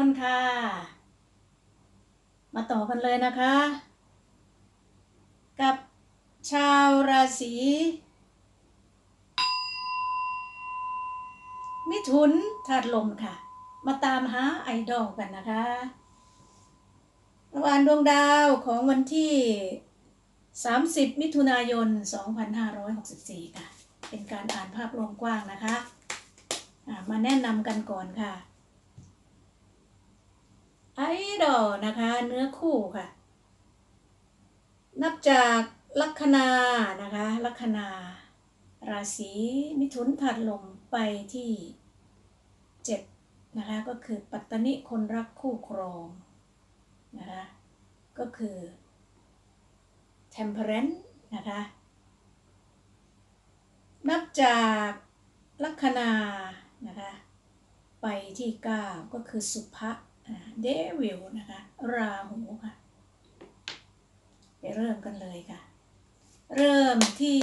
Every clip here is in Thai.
คนค่ะ มาต่อกันเลยนะคะ กับชาวราศีมิถุนธาตุลมค่ะ มาตามหาไอดอลกันนะคะระหว่างดวงดาวของวันที่ 30 มิถุนายน 2564 ค่ะ เป็นการอ่านภาพรวมกว้างนะคะ มาแนะนำกันก่อนค่ะ ไอดอลนะคะ เนื้อคู่ค่ะ นับจากลัคนานะคะ ลัคนา ราศีมิถุนถัดลมไปที่เจ็ดนะคะ ก็คือปัตตนิคนรักคู่ครองนะคะ ก็คือ temperance นะคะ นับจากลัคนานะคะ ไปที่ 9 ก็คือสุภะ เดวิลนะคะ ราหูค่ะ ไปเริ่มกันเลยค่ะ เริ่มที่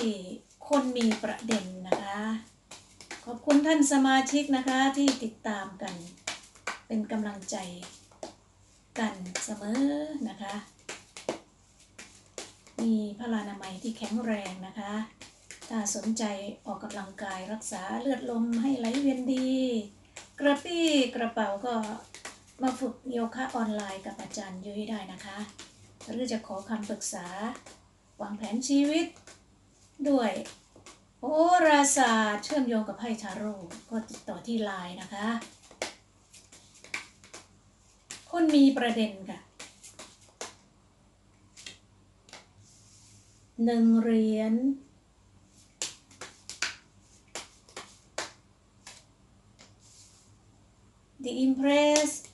คนมีประเด็นนะคะ ขอบคุณท่านสมาชิกนะคะที่ติดตามกัน เป็นกำลังใจกันเสมอนะคะ มีพลานามัยที่แข็งแรงนะคะ ถ้าสนใจออกกำลังกายรักษาเลือดลมให้ไหลเวียนดี กระปี้กระเป๋าก็ มาฝึกโยคะออนไลน์กับอาจารย์ยุ้ยได้นะคะ หรือจะขอคำปรึกษาวางแผนชีวิต ด้วยโหราศาสตร์เชื่อมโยงกับไพ่ทาโร่ก็ติดต่อที่ไลน์นะคะ คนมีประเด็นค่ะหนึ่งเหรียญ The Impress เ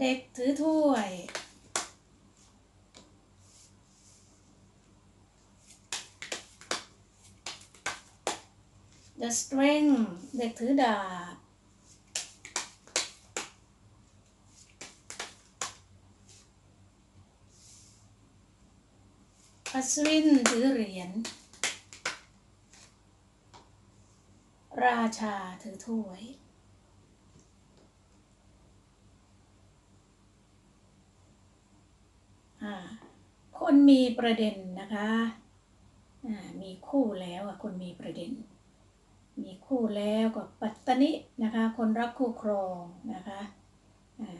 เด็กถือถ้วย The string เด็กถือดาบ อัศวินถือเหรียญ ราชาถือถ้วย อ่า คนมีประเด็นนะคะอ่ามีคู่แล้วอะคนมีประเด็น มีคู่แล้วก็ปัตตนินะคะ คนรักคู่ครองนะคะอ่า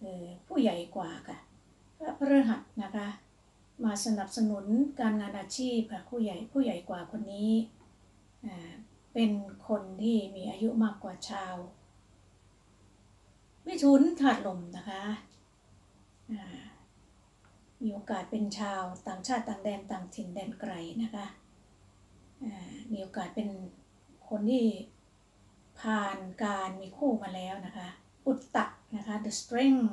เออผู้ใหญ่กว่าค่ะพระพฤหัสนะคะ มาสนับสนุนการงานอาชีพค่ะผู้ใหญ่ผู้ใหญ่กว่าคนนี้อ่าเป็นคนที่มีอายุมากกว่าชาวมิถุนถาดลมนะคะอ่า มีโอกาสเป็นชาวต่างชาติต่างแดนต่างถิ่นแดนไกลนะคะอ่ามีโอกาสเป็นคนที่ผ่านการมีคู่มาแล้วนะคะ อุตตะนะคะ the strength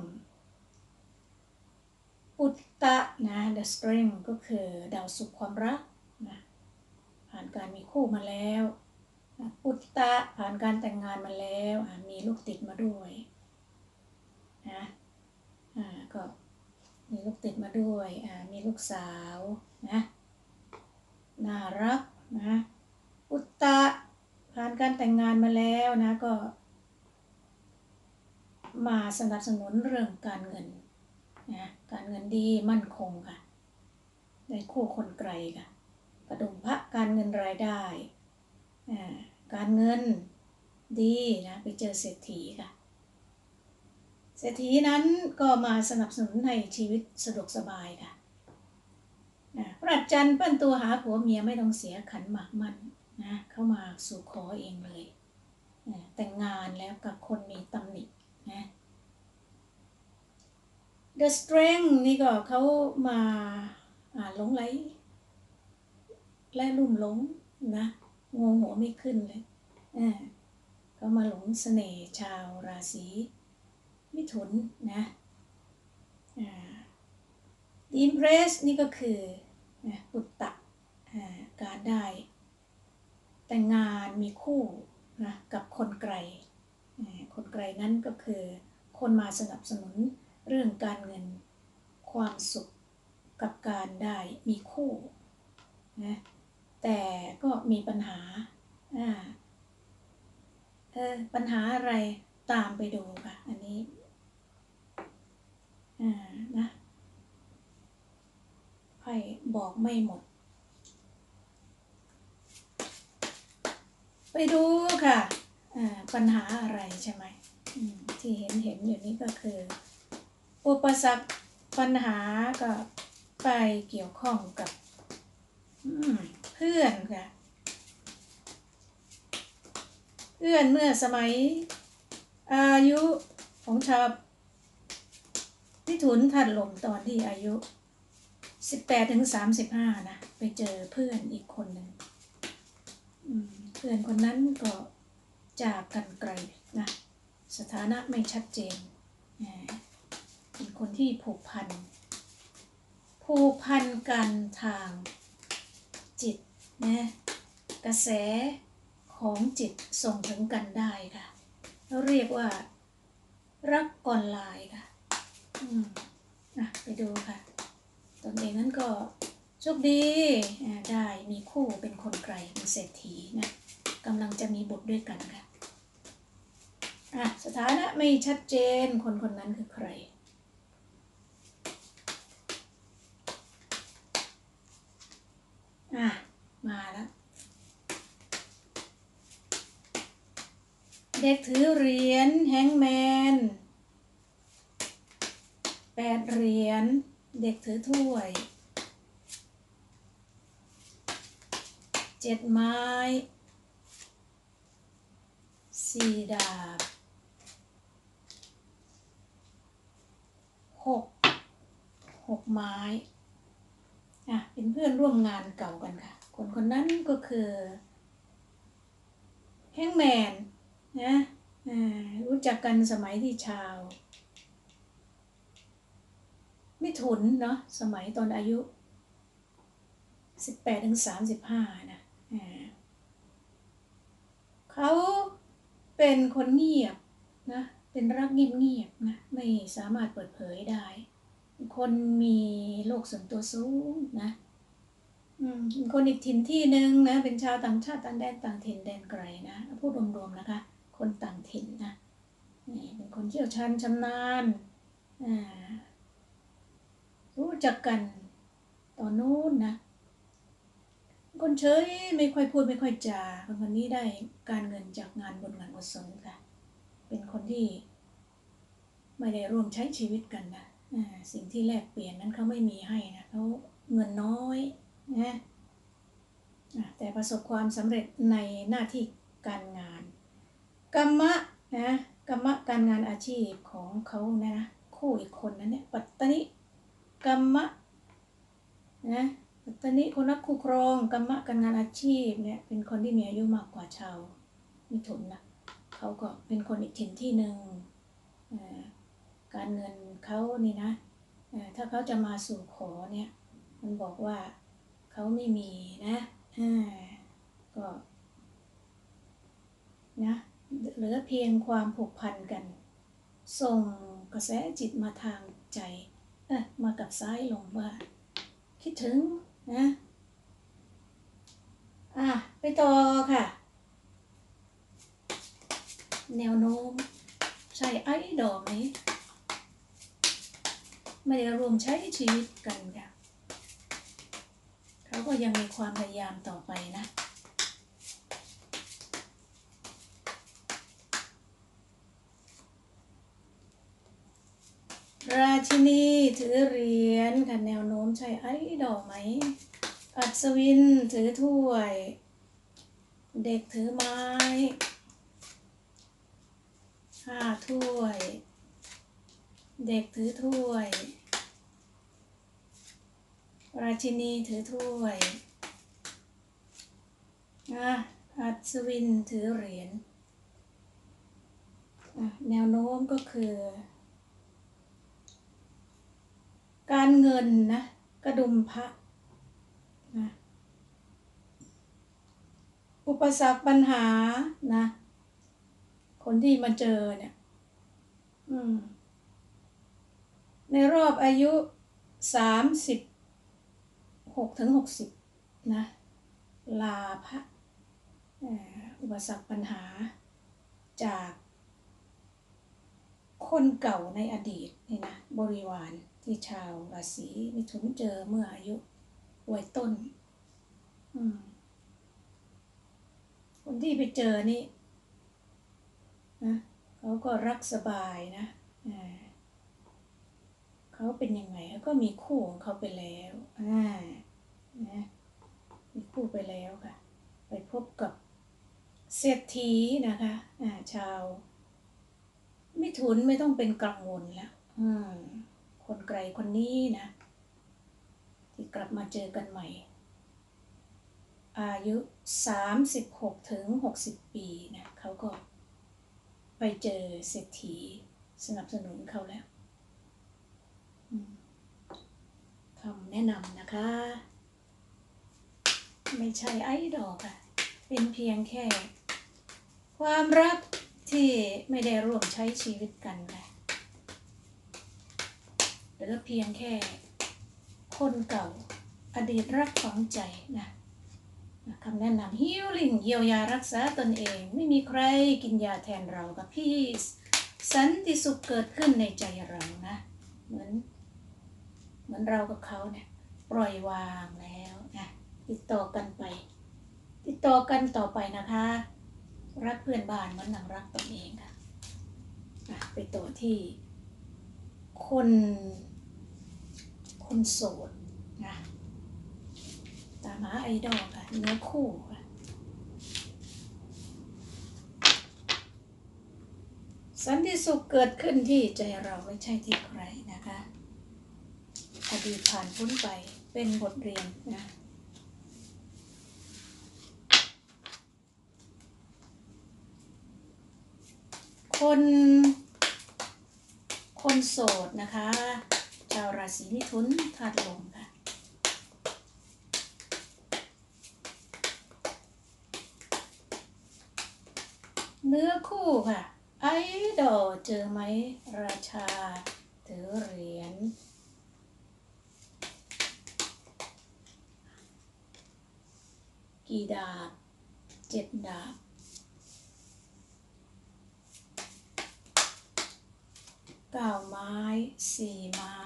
อุตตะนะ the strength ก็คือดาวสุขความรักนะผ่านการมีคู่มาแล้วอุตตะผ่านการแต่งงานมาแล้วมีลูกติดมาด้วยนะอ่าก็ มีลูกติดมาด้วยอ่ามีลูกสาวนะน่ารักนะอุตตะผ่านการแต่งงานมาแล้วนะก็ มาสนับสนุนเรื่องการเงินนะการเงินดีมั่นคงค่ะได้คู่คนไกลค่ะกระดุมพระการเงินรายได้อ่าการเงินดีนะไปเจอเศรษฐีค่ะ เศรษฐีนั้นก็มาสนับสนุนให้ชีวิตสะดวกสบายค่ะนะพระอาจารย์ปั้นตัวหาผัวเมียไม่ต้องเสียขันหมากมันนะเข้ามาสู่ขอเองเลยนะแต่งงานแล้วกับคนมีตำหนินะ The Strength นี่ก็เขามาอ่าหลงไหล และลุ่มหลงนะงงหัวไม่ขึ้นเลยอ่าเขามาหลงเสน่ห์ชาวราศี มิถุนนะอ่า The Impress นี่ก็คือนะปุตตะอ่าการได้ แต่งงานมีคู่นะกับคนไกลอ่าคนไกลนั้นก็คือคนมาสนับสนุนเรื่องการเงินความสุขกับการได้มีคู่นะแต่ก็มีปัญหาอ่าเออปัญหาอะไรตามไปดูค่ะ อันนี้ อ่านะไพ่บอกไม่หมด ไปดูค่ะอ่าปัญหาอะไรใช่ไหมมที่เห็นเห็นอยู่นี้ก็คือ อุปสรรคปัญหาก็ไปเกี่ยวข้องกับเพื่อนค่ะ เพื่อนเมื่อสมัยอายุของชาว พิถุนถัดลมตอนที่อายุ 18ถึง35 นะ ไปเจอเพื่อนอีกคนหนึ่งเพื่อนคนนั้นก็จากกันไกลนะ สถานะไม่ชัดเจน เป็นคนที่ผูกพัน ผูกพันกันทางจิตนะกระแสของจิตส่งถึงกันได้ค่ะ เราเรียกว่ารักออนไลน์ค่ะ อืมนะไปดูค่ะ ตนเองนั้นก็โชคดีได้มีคู่เป็นคนไกลเป็นเศรษฐีนะกำลังจะมีบุตรด้วยกันค่ะอะสถานะไม่ชัดเจนคนคนนั้นคือใครอะมาแล้วเด็กถือเหรียญแฮงแมน แปดเหรียญ เด็กถือถ้วย เจ็ดไม้ สี่ดาบหกหกไม้ อะ เป็นเพื่อนร่วมงานเก่ากันค่ะ คนคนนั้นก็คือแฮงแมนนะอู้จักกันสมัยที่ชาว ม่ถุนเนาะสมัยตอนอายุ 18ถึง35 นะอ่าเขาเป็นคนเงียบนะ เป็นรักเงียบๆนะ ไม่สามารถเปิดเผยได้ คนมีโลกส่วนตัวสูงนะอืมเป็นคนอีกถิ่นที่หนึ่งนะ เป็นชาวต่างชาติต่างแดนต่างถิ่นแดนไกลนะพูดรวมๆนะคะ คนต่างถิ่นนะนี่เป็นคนเชี่ยวชาญชำนาญอ่า รู้จักกันตอนนู้นนะคนเฉยไม่ค่อยพูดไม่ค่อยจาคนคนนี้ได้การเงินจากงานบุญงานกุศลค่ะ เป็นคนที่ ไม่ได้ร่วมใช้ชีวิตกันนะอ่าสิ่งที่แลกเปลี่ยนนั้นเขาไม่มีให้นะเขาเงินน้อยนะอะแต่ประสบความสำเร็จในหน้าที่การงาน กรรมะนะกรรมะการงานอาชีพของเขานะนะคู่อีกคนนั้นเนี่ยปัตตนิ กรรมะนะปัตตนิคนรักคู่ครองกรรมะการงานอาชีพเนี่ยเป็นคนที่มีอายุมากกว่าชาวมิถุนนะเขาก็เป็นคนอีกถิ่นที่หนึ่งการเงินเขานี่นะถ้าเขาจะมาสู่ขอเนี่ยมันบอกว่าเขาไม่มีนะก็นะเหลือเพียงความผูกพันกัน ส่งกระแสจิตมาทางใจ มากับซ้ายลงว่า คิดถึงนะ อะ ไปต่อค่ะ แนวโน้ม ใช่ไอ้ดอกไหมไม่ได้รวมใช้ชีวิตกันค่ะ เขาก็ยังมีความพยายามต่อไปนะ ราชินีถือเหรียญค่ะแนวโน้มใช่ไอ้ดอกไหม อัศวินถือถ้วย เด็กถือไม้ห้าถ้วย เด็กถือถ้วย ราชินีถือถ้วยอะอัศวินถือเหรียญแนวโน้มก็คือ การเงินนะกระดุมพระนะอุปสรรคปัญหานะ คนที่มาเจอเนี่ยอืมในรอบอายุสามสิบหกถึงหกสิบนะ ลาภะอ่ออุปสรรคปัญหาจากคนเก่าในอดีตนี่นะบริวาร ที่ชาวราศีมิถุนเจอเมื่ออายุวัยต้น อืม คนที่ไปเจอนี่นะเขาก็รักสบายนะเขาเป็นยังไงเขาก็มีคู่ของเขาไปแล้วอ่านะมีคู่ไปแล้วค่ะ ไปพบกับเศรษฐีนะคะอ่าชาว มิถุนไม่ต้องเป็นกังวลแล้ว อืม คนไกลคนนี้นะ ที่กลับมาเจอกันใหม่ อายุ 36 ถึง 60 ปีนะเขาก็ไปเจอเศรษฐีสนับสนุนเขาแล้วคำแนะนำนะคะ ไม่ใช่ไอ้ดอกอะเป็นเพียงแค่ ความรักที่ไม่ได้ร่วมใช้ชีวิตกันค่ะ หรือเพียงแค่ คนเก่าอดีตรักฝังใจนะคำแนะนำฮิลลิ่งเยียวยารักษาตนเอง ไม่มีใครกินยาแทนเรากับพี่สันติสุขเกิดขึ้นในใจเรานะ เหมือน เหมือนเรากับเขาเนี่ยปล่อยวางแล้วนะติดต่อกันไป ติดต่อกันต่อไปนะคะ รักเพื่อนบ้านเหมือนหนังรักตนเองค่ะอะไปต่อที่คน คนโสดนะตามหาไอดอลค่ะเนื้อคู่ค่ะสันติสุขเกิดขึ้นที่ใจเราไม่ใช่ที่ใครนะคะอดีตผ่านพ้นไปเป็นบทเรียนนะคน คนโสดนะคะ ชาวราศีมิถุนธาตุลมค่ะเนื้อคู่ค่ะ ไอดอลเจอไหมราชาถือเหรียญกี่ดาบเจ็ดดาบ เก้าไม้สี่ไม้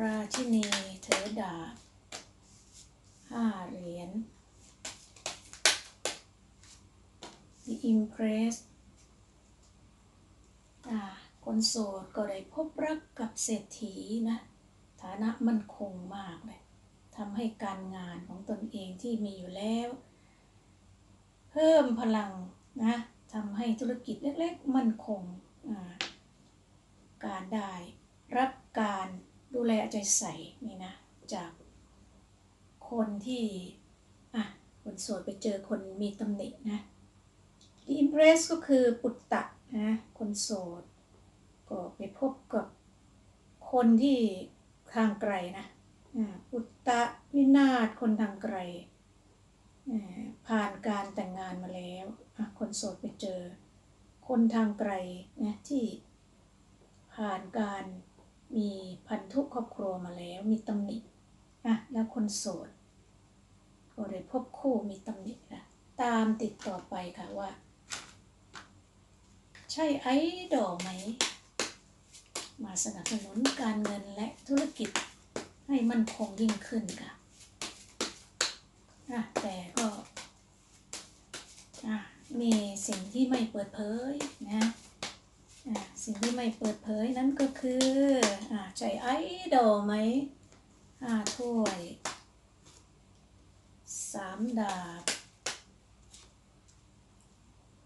ราชินีถือดาบห้าเหรียญ The Impress อ่าคนโสดก็ได้พบรักกับเศรษฐีนะ ฐานะมั่นคงมากเลยทำให้การงานของตนเองที่มีอยู่แล้ว เพิ่มพลังนะ ทำให้ธุรกิจเล็กๆ มั่นคงการได้ รับการดูแลใจใส่นี่นะ จากคนที่อะคนโสดไปเจอคนมีตำหนินะ The Impress ก็คือปุตตะนะคนโสด ก็ไปพบกับคนที่ทางไกลนะอ่าปุตตะวินาศคนทางไกลผ่านการแต่งงานมาแล้ว คนโสดไปเจอ คนทางไกลนะที่ผ่านการมีพันธุครอบครัวมาแล้วมีตำหนิอะแล้วคนโสดก็เลยพบคู่มีตำหนินะตามติดต่อไปค่ะว่า ใช่ไอดอลไหม มาสนับสนุนการเงินและธุรกิจให้มันคงยิ่งขึ้นค่ะอะแต่ก็อะ มีสิ่งที่ไม่เปิดเผยนะสิ่งที่ไม่เปิดเผยนั้นก็คืออใช่ไอดอลไหมห้าถ้วยสามดาบ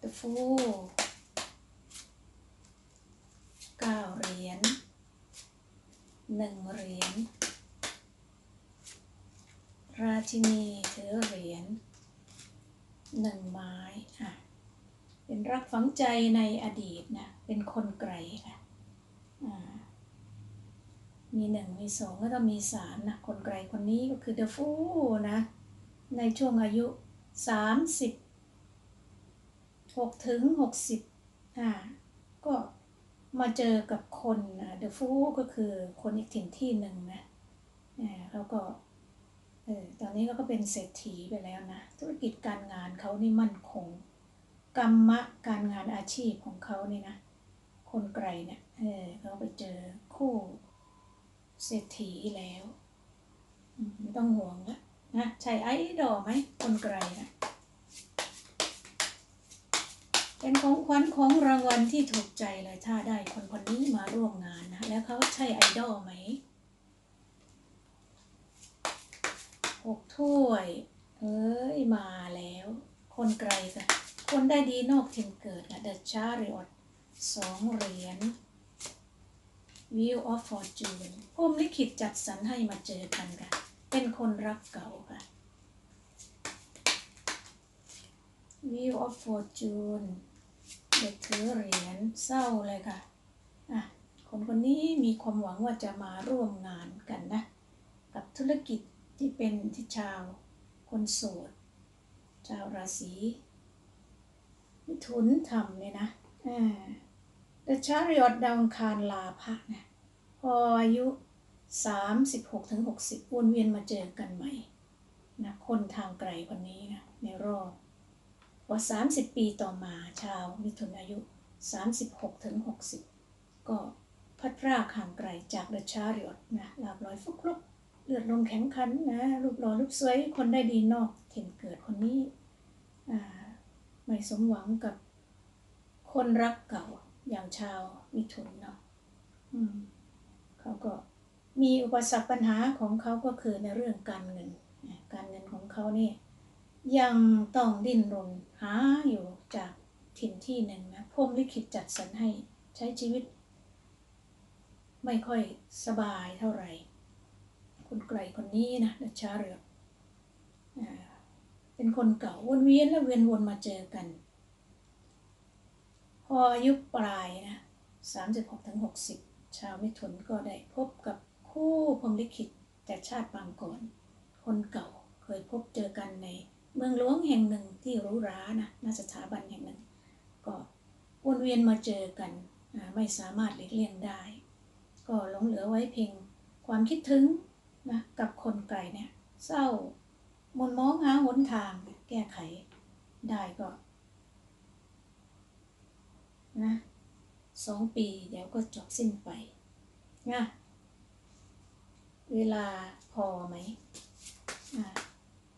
The Fool เก้าเหรียญหนึ่งเหรียญราชินีถือเหรียญ หนึ่งไม้อะ เป็นรักฝังใจในอดีตนะ เป็นคนไกลค่ะมีหนึ่งมีสองก็ต้องมีสามนะ คนไกลคนนี้ก็คือ The Fool นะ ในช่วงอายุสามสิบหกถึงหกสิบอ่าก็มาเจอกับคนเดอะฟูก็คือคนอีกถิ่นที่หนึ่งนะอ่าเขาก็ อนนี้เขาก็เป็นเศรษฐีไปแล้วนะ ธุรกิจการงานเขานี่มั่นคง กรรมะการงานอาชีพของเขานี่นะ คนไกลเนี่ย เออเขาไปเจอคู่เศรษฐีแล้วไม่ต้องห่วงละนะใช่ไอ้ดอไหมคนไกลนะเป็นของขวัญของรางวัลที่ถูกใจเลยถ้าได้คนคนนี้มาร่วมงานนะแล้วเขาใช่ไอดอลไหม หกถ้วย เอ้ย มาแล้ว คนไกลกันคนได้ดีนอกถิ่นเกิดอะ The Chariot สองเหรียญ Wheel of Fortune พรหมลิขิตจัดสรรให้มาเจอกันค่ะ เป็นคนรักเก่าค่ะ Wheel of Fortune เด็กถือเหรียญเศร้าเลยค่ะ อะ คนคนนี้มีความหวังว่าจะมาร่วมงานกันนะ กับธุรกิจ ที่เป็นที่ชาว คนโสด ชาวราศีมิถุนทำเลยนะอ่า The Chariot ดาวังคารลาพะนะพออายุ 36ถึง60วนเวียนมาเจอกันใหม่นะคนทางไกลคนนี้นะในรอบพอ30 ปีต่อมาชาวมิถุนอายุ 36ถึง60 ก็พัดพรากห่างไกลจาก The Chariot นะลาบลอยฟุกลุก เลือดลมแข็งขันนะรูปหล่อรูปสวยคนได้ดีนอกถิ่นเกิดคนนี้ไม่สมหวังกับคนรักเก่าอย่างชาวมิถุนเนาะเขาก็มีอุปสรรคปัญหาของเขาก็คือในเรื่องการเงิน การเงินของเขาเนี่ยยังต้องดิ้นรนหาอยู่จากถิ่นที่หนึ่งนะพรมลิขิตจัดสรรให้ใช้ชีวิต ไม่ค่อยสบายเท่าไหร่ คนไกลคนนี้นะดัชชาเรือเป็นคนเก่าวนเวียนและเวียนวนมาเจอกัน พออายุปลายนะสามสิบหกถึงหกสิบชาวมิถุนก็ได้พบกับคู่พรมลิขิตแต่ชาติปางก่อน คนเก่าเคยพบเจอกันในเมืองหลวงแห่งหนึ่งที่หรู้รานะณสถาบันแห่งหนึ่ง ก็วนเวียนมาเจอกันไม่สามารถหลีกเลี่ยงได้ ก็หลงเหลือไว้เพียงความคิดถึง นะกับคนไกลเนี่ย เศร้ามนมองหาหนทางแก้ไขได้ก็ นะสองปีเดี๋ยวก็จบสิ้นไปนะเวลาพอไหมอะ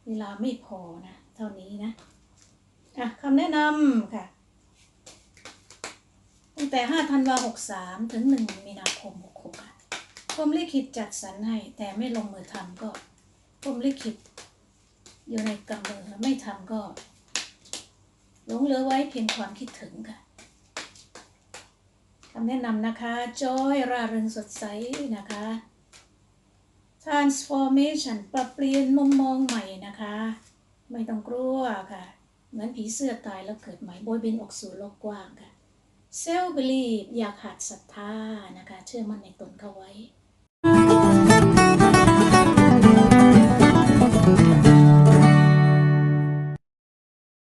เวลาไม่พอนะ เท่านี้นะอะคำแนะนำค่ะตั้งแต่ 5 ธันวา 63 ถึง 1 มีนาคม 66ค่ะ พรมลิขิตจัดสรรให้แต่ไม่ลงมือทำก็พรมลิขิตอยู่ในกำมือไม่ทำก็หลงเหลือไว้เพียงความคิดถึงค่ะคำแนะนำนะคะจอยราเริงสดใสนะคะ transformation ปรับเปลี่ยนมุมมองใหม่นะคะ ไม่ต้องกลัวค่ะ เหมือนผีเสื้อตายแล้วเกิดใหม่โบยบินออกสู่โลกกว้างค่ะ self belief อย่าขาดศรัทธานะคะ เชื่อมั่นในตนเข้าไว้ Música